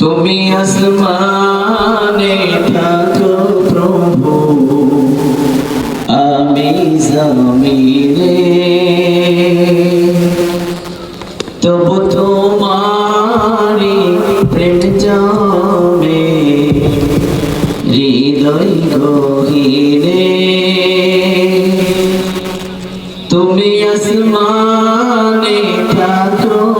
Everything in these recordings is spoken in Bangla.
তুমি আসমানে থাকো প্রভু। আমি জমিনে। তবু তোমারি প্রেম জমে, হৃদয় গহিরে তুমি আসমানে থাকো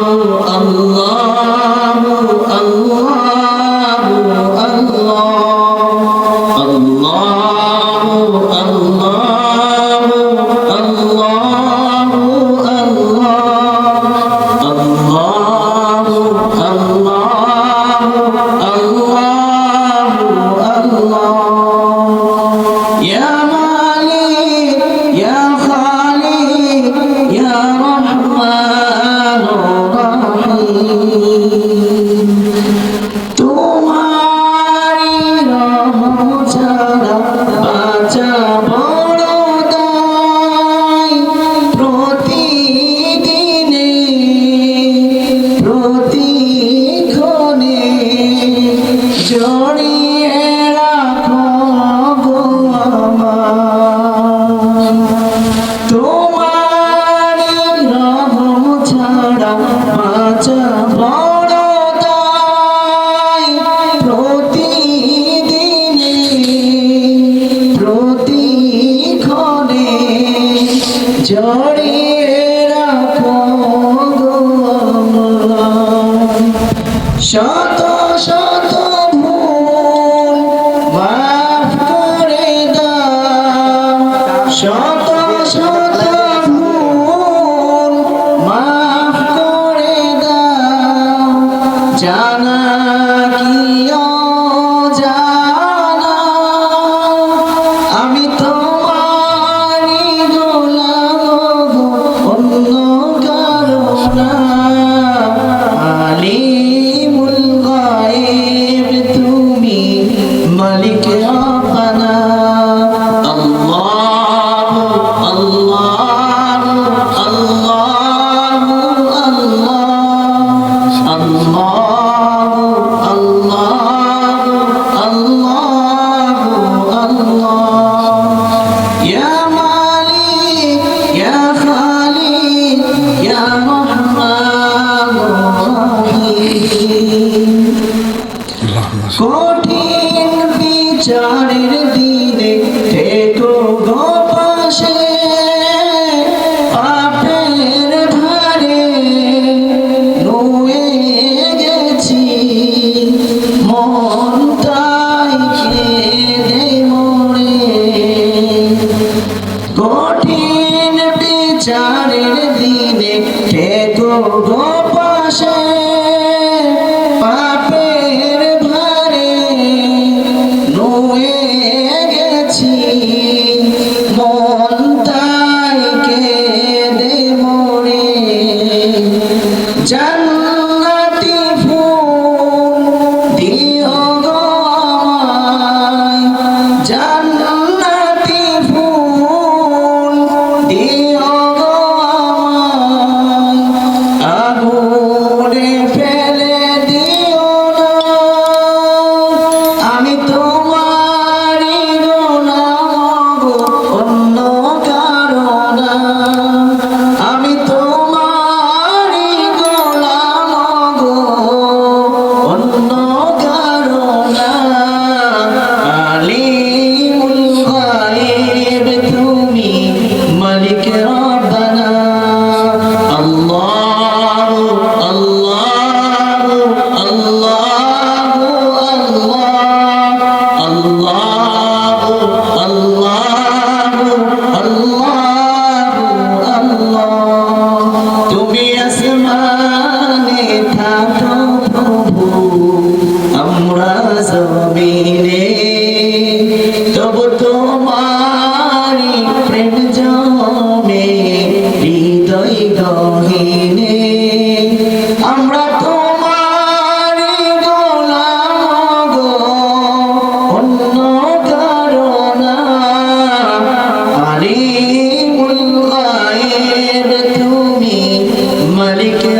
আল্লাহ বাঁচা বড় দায় প্রতিদিনে প্রতিক্ষণে জড়িয়ে রাখো গো তোমারি রহম ছাড়া বাঁচা জড়িয়ে বিচারের দিনে থেকো গো পাশে, পাপের ভারে নুয়ে গেছি। মন তাই কেঁদে মরে কঠিন বিচারের দিনে থেকো গো John. মালিকের